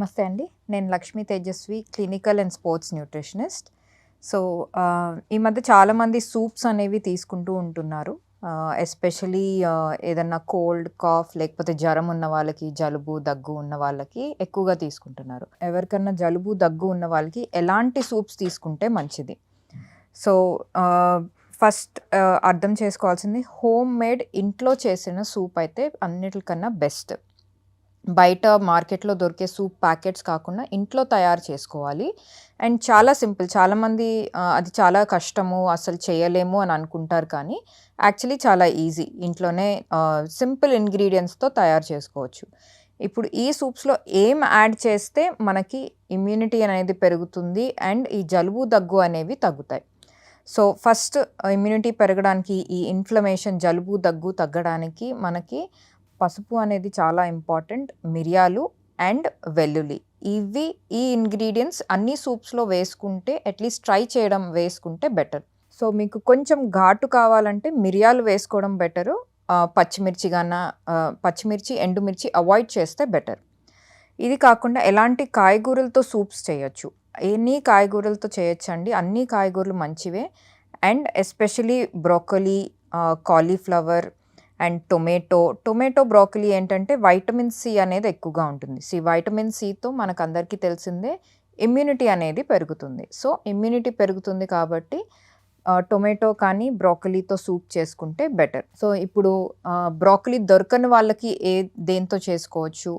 నమస్తే అండి. నేను Lakshmi Tejaswi clinical and sports nutritionist. So ఈ మధ్య చాలామంది సూప్స్ అనేవి తీసుకుంటూ ఉంటున్నారు. ఎస్పెషలీ ఏదన్నా కోల్డ్ కాఫ్ లేకపోతే జ్వరం ఉన్న వాళ్ళకి జలుబు దగ్గు ఉన్న వాళ్ళకి ఎక్కువగా తీసుకుంటున్నారు. ఎవరికన్నా జలుబు దగ్గు ఉన్న వాళ్ళకి ఎలాంటి సూప్స్ తీసుకుంటే మంచిది? సో ఫస్ట్ అర్థం చేసుకోవాల్సింది హోమ్ మేడ్ ఇంట్లో చేసిన సూప్ అయితే అన్నిటికన్నా బెస్ట్. బయట మార్కెట్లో దొరికే సూప్ ప్యాకెట్స్ కాకుండా ఇంట్లో తయారు చేసుకోవాలి. అండ్ చాలా సింపుల్. చాలామంది అది చాలా కష్టము అసలు చేయలేము అని అనుకుంటారు కానీ యాక్చువల్లీ చాలా ఈజీ. ఇంట్లోనే సింపుల్ ఇంగ్రీడియంట్స్తో తయారు చేసుకోవచ్చు. ఇప్పుడు ఈ సూప్స్లో ఏం యాడ్ చేస్తే మనకి ఇమ్యూనిటీ అనేది పెరుగుతుంది అండ్ ఈ జలుబు దగ్గు అనేవి తగ్గుతాయి. సో ఫస్ట్ ఇమ్యూనిటీ పెరగడానికి ఈ ఇన్ఫ్లమేషన్ జలుబు దగ్గు తగ్గడానికి మనకి పసుపు అనేది చాలా ఇంపార్టెంట్ మిరియాలు అండ్ వెల్లుల్లి. ఇవి ఈ ఇంగ్రీడియంట్స్ అన్ని సూప్స్లో వేసుకుంటే అట్లీస్ట్ ట్రై చేయడం వేసుకుంటే బెటర్. సో మీకు కొంచెం ఘాటు కావాలంటే మిరియాలు వేసుకోవడం బెటరు పచ్చిమిర్చి కన్నా పచ్చిమిర్చి ఎండుమిర్చి అవాయిడ్ చేస్తే బెటర్. ఇది కాకుండా ఎలాంటి కాయగూరలతో సూప్స్ చేయొచ్చు. ఎన్ని కాయగూరలతో చేయొచ్చండి అన్ని కాయగూరలు మంచివే. And especially broccoli cauliflower and tomato tomato broccoli ఏంటంటే వైటమిన్ సి అనేది ఎక్కువగా ఉంటుంది. సి వైటమిన్ సితో మనకు అందరికీ తెలిసిందే ఇమ్యూనిటీ అనేది పెరుగుతుంది. సో ఇమ్యూనిటీ పెరుగుతుంది కాబట్టి టొమాటో కానీ బ్రోకలీతో సూప్ చేసుకుంటే బెటర్. సో ఇప్పుడు బ్రోకలీ దొరకని వాళ్ళకి ఏ దేంతో చేసుకోవచ్చు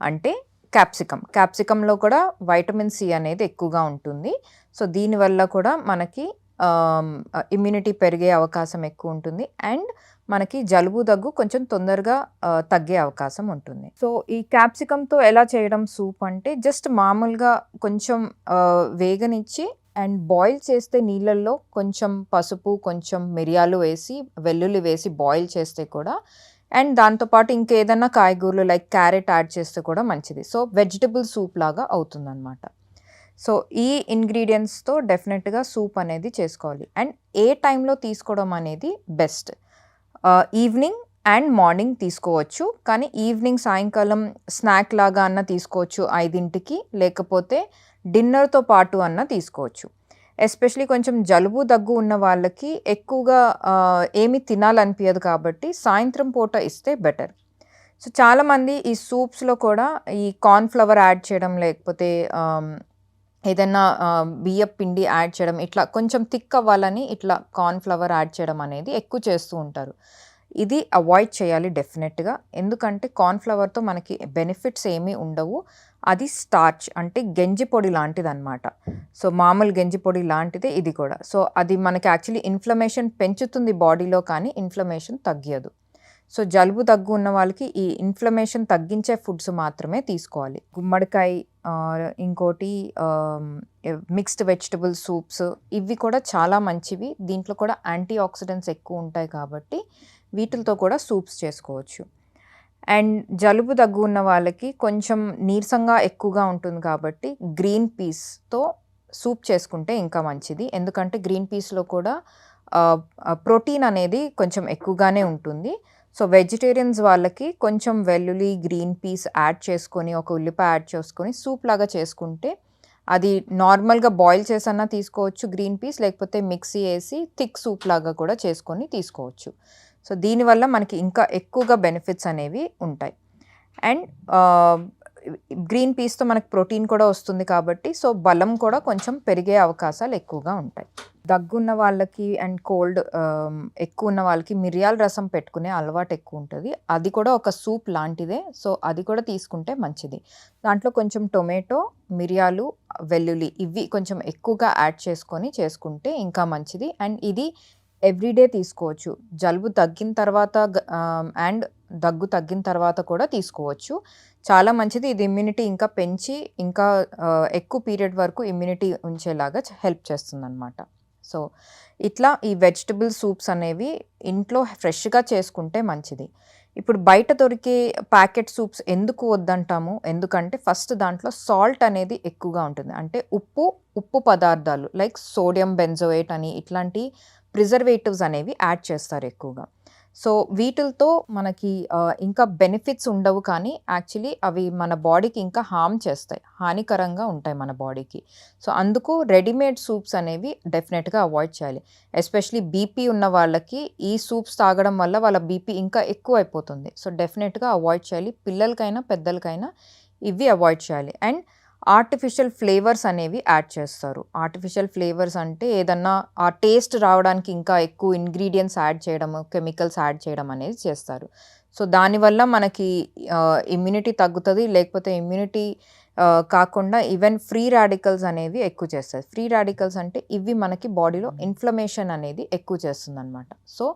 అంటే క్యాప్సికమ్. క్యాప్సికంలో కూడా వైటమిన్ సి అనేది ఎక్కువగా ఉంటుంది. సో దీనివల్ల కూడా మనకి ఇమ్యూనిటీ పెరిగే అవకాశం ఎక్కువ ఉంటుంది. అండ్ మనకి జలుబు దగ్గు కొంచెం తొందరగా తగ్గే అవకాశం ఉంటుంది. సో ఈ క్యాప్సికమ్తో ఎలా చేయడం సూప్ అంటే జస్ట్ మామూలుగా కొంచెం వేగనిచ్చి అండ్ బాయిల్ చేస్తే నీళ్ళల్లో కొంచెం పసుపు కొంచెం మిరియాలు వేసి వెల్లుల్లి వేసి బాయిల్ చేస్తే కూడా అండ్ దాంతోపాటు ఇంకేదన్నా కాయగూరలు లైక్ క్యారెట్ యాడ్ చేస్తే కూడా మంచిది. సో వెజిటబుల్ సూప్ లాగా అవుతుందన్నమాట. సో ఈ ఇంగ్రీడియంట్స్తో డెఫినెట్గా సూప్ అనేది చేసుకోవాలి. అండ్ ఏ టైంలో తీసుకోవడం అనేది బెస్ట్. ఈవినింగ్ అండ్ మార్నింగ్ తీసుకోవచ్చు. కానీ ఈవినింగ్ సాయంకాలం స్నాక్ లాగా అన్న తీసుకోవచ్చు ఐదింటికి. లేకపోతే డిన్నర్తో పాటు అన్న తీసుకోవచ్చు. ఎస్పెషలీ కొంచెం జలుబు దగ్గు ఉన్న వాళ్ళకి ఎక్కువగా ఏమి తినాలనిపించదు కాబట్టి సాయంత్రం పూట ఇస్తే బెటర్. సో చాలామంది ఈ సూప్స్లో కూడా ఈ కార్న్ఫ్లవర్ యాడ్ చేయడం లేకపోతే ఏదైనా బియ్యం పిండి యాడ్ చేయడం ఇట్లా కొంచెం థిక్ అవ్వాలని ఇట్లా కార్న్ఫ్లవర్ యాడ్ చేయడం అనేది ఎక్కువ చేస్తూ ఉంటారు. ఇది అవాయిడ్ చేయాలి డెఫినెట్గా. ఎందుకంటే కార్న్ఫ్లవర్తో మనకి బెనిఫిట్స్ ఏమీ ఉండవు. అది స్టార్చ్ అంటే గంజి పొడి లాంటిది అనమాట సో మామూలు గంజి పొడి లాంటిదే ఇది కూడా. సో అది మనకి యాక్చువల్లీ ఇన్ఫ్లమేషన్ పెంచుతుంది బాడీలో కానీ ఇన్ఫ్లమేషన్ తగ్గియదు. సో జలుబు దగ్గు ఉన్న వాళ్ళకి ఈ ఇన్ఫ్లమేషన్ తగ్గించే ఫుడ్స్ మాత్రమే తీసుకోవాలి. గుమ్మడికాయ ఇంకోటి మిక్స్డ్ వెజిటబుల్ సూప్స్ ఇవి కూడా చాలా మంచివి. దీంట్లో కూడా యాంటీ ఆక్సిడెంట్స్ ఎక్కువ ఉంటాయి కాబట్టి వీటితో కూడా సూప్స్ చేసుకోవచ్చు. అండ్ జలుబు దగ్గు ఉన్న వాళ్ళకి కొంచెం నీరసంగా ఎక్కువగా ఉంటుంది కాబట్టి గ్రీన్ పీస్తో సూప్ చేసుకుంటే ఇంకా మంచిది. ఎందుకంటే గ్రీన్ పీస్లో కూడా ప్రోటీన్ అనేది కొంచెం ఎక్కువగానే ఉంటుంది. సో వెజిటేరియన్స్ వాళ్ళకి కొంచెం వెల్లుల్లి గ్రీన్ పీస్ యాడ్ చేసుకొని ఒక ఉల్లిపాయ యాడ్ చేసుకొని సూప్ లాగా చేసుకుంటే అది నార్మల్గా బాయిల్ చేసన్నా తీసుకోవచ్చు గ్రీన్ పీస్ లేకపోతే మిక్సీ వేసి థిక్ సూప్ లాగా కూడా చేసుకొని తీసుకోవచ్చు. సో దీనివల్ల మనకి ఇంకా ఎక్కువగా బెనిఫిట్స్ అనేవి ఉంటాయి. అండ్ గ్రీన్ పీస్తో మనకు ప్రోటీన్ కూడా వస్తుంది కాబట్టి సో బలం కూడా కొంచెం పెరిగే అవకాశాలు ఎక్కువగా ఉంటాయి. దగ్గున్న వాళ్ళకి అండ్ కోల్డ్ ఎక్కువ ఉన్న వాళ్ళకి మిరియాల రసం పెట్టుకునే అలవాటు ఎక్కువ ఉంటుంది. అది కూడా ఒక సూప్ లాంటిదే సో అది కూడా తీసుకుంటే మంచిది. దాంట్లో కొంచెం టొమాటో మిరియాలు వెల్లుల్లి ఇవి కొంచెం ఎక్కువగా యాడ్ చేసుకొని చేసుకుంటే ఇంకా మంచిది. అండ్ ఇది ఎవ్రీడే తీసుకోవచ్చు. జలుబు తగ్గిన తర్వాత అండ్ దగ్గు తగ్గిన తర్వాత కూడా తీసుకోవచ్చు. చాలా మంచిది ఇది ఇమ్యూనిటీ ఇంకా పెంచి ఇంకా ఎక్కువ పీరియడ్ వరకు ఇమ్యూనిటీ ఉంచేలాగా హెల్ప్ చేస్తుంది అనమాట సో ఇట్లా ఈ వెజిటబుల్ సూప్స్ అనేవి ఇంట్లో ఫ్రెష్గా చేసుకుంటే మంచిది. ఇప్పుడు బయట దొరికే ప్యాకెట్ సూప్స్ ఎందుకు వద్దంటాము? ఎందుకంటే ఫస్ట్ దాంట్లో సాల్ట్ అనేది ఎక్కువగా ఉంటుంది. అంటే ఉప్పు ఉప్పు పదార్థాలు లైక్ సోడియం బెంజోయేట్ అని ఇట్లాంటి ప్రిజర్వేటివ్స్ అనేవి యాడ్ చేస్తారు ఎక్కువగా సో వీటితో మనకి ఇంకా బెనిఫిట్స్ ఉండవు కానీ యాక్చువల్లీ అవి మన బాడీకి ఇంకా హామ్ చేస్తాయి. హానికరంగా ఉంటాయి మన బాడీకి. సో అందుకు రెడీమేడ్ సూప్స్ అనేవి డెఫినెట్గా అవాయిడ్ చేయాలి. ఎస్పెషల్లీ బీపీ ఉన్న వాళ్ళకి ఈ సూప్స్ తాగడం వల్ల వాళ్ళ బీపీ ఇంకా ఎక్కువైపోతుంది. సో డెఫినెట్గా అవాయిడ్ చేయాలి. పిల్లలకైనా, పెద్దలకైనా ఇవి అవాయిడ్ చేయాలి. అండ్ ఆర్టిఫిషియల్ ఫ్లేవర్స్ అనేవి యాడ్ చేస్తారు. ఆర్టిఫిషియల్ ఫ్లేవర్స్ అంటే ఏదన్నా ఆ టేస్ట్ రావడానికి ఇంకా ఎక్కువ ఇంగ్రీడియెంట్స్ యాడ్ చేయడము, కెమికల్స్ యాడ్ చేయడం అనేది చేస్తారు. సో దానివల్ల మనకి ఇమ్యూనిటీ తగ్గుతది. లేకపోతే ఇమ్యూనిటీ కాకుండా ఈవెన్ ఫ్రీ రాడికల్స్ అనేవి ఎక్కువ చేస్తాయి. ఫ్రీ రాడికల్స్ అంటే ఇవి మనకి బాడీలో ఇన్‌ఫ్లమేషన్ అనేది ఎక్కువ చేస్తుందనమాట. సో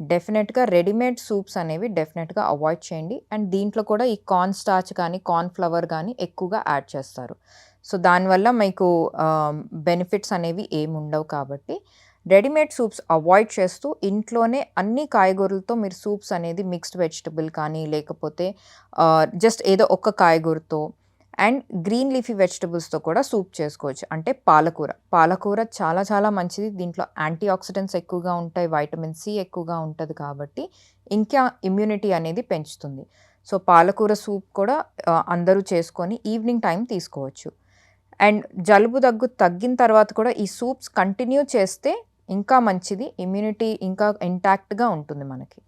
డెఫినెట్గా రెడీమేడ్ సూప్స్ అనేవి డెఫినెట్గా అవాయిడ్ చేయండి. అండ్ దీంట్లో కూడా ఈ కార్న్ స్టార్చ్ కానీ, కార్న్ ఫ్లవర్ కానీ ఎక్కువగా యాడ్ చేస్తారు. సో దానివల్ల మీకు బెనిఫిట్స్ అనేవి ఏముండవు కాబట్టి రెడీమేడ్ సూప్స్ అవాయిడ్ చేస్తూ ఇంట్లోనే అన్ని కాయగూరలతో మీరు సూప్స్ అనేది మిక్స్డ్ వెజిటబుల్ కానీ లేకపోతే జస్ట్ ఏదో ఒక్క కాయగూరతో అండ్ గ్రీన్ లీఫీ వెజిటబుల్స్‌తో కూడా సూప్ చేసుకోవచ్చు. అంటే పాలకూర. పాలకూర చాలా చాలా మంచిది. దీంట్లో యాంటీ ఆక్సిడెంట్స్ ఎక్కువగా ఉంటాయి. వైటమిన్ సి ఎక్కువగా ఉంటుంది కాబట్టి ఇంకా ఇమ్యూనిటీ అనేది పెంచుతుంది. సో పాలకూర సూప్ కూడా అందరూ చేసుకొని ఈవినింగ్ టైం తీసుకోవచ్చు. అండ్ జలుబు, దగ్గు తగ్గిన తర్వాత కూడా ఈ సూప్స్ కంటిన్యూ చేస్తే ఇంకా మంచిది. ఇమ్యూనిటీ ఇంకా ఇంటాక్ట్‌గా ఉంటుంది మనకి.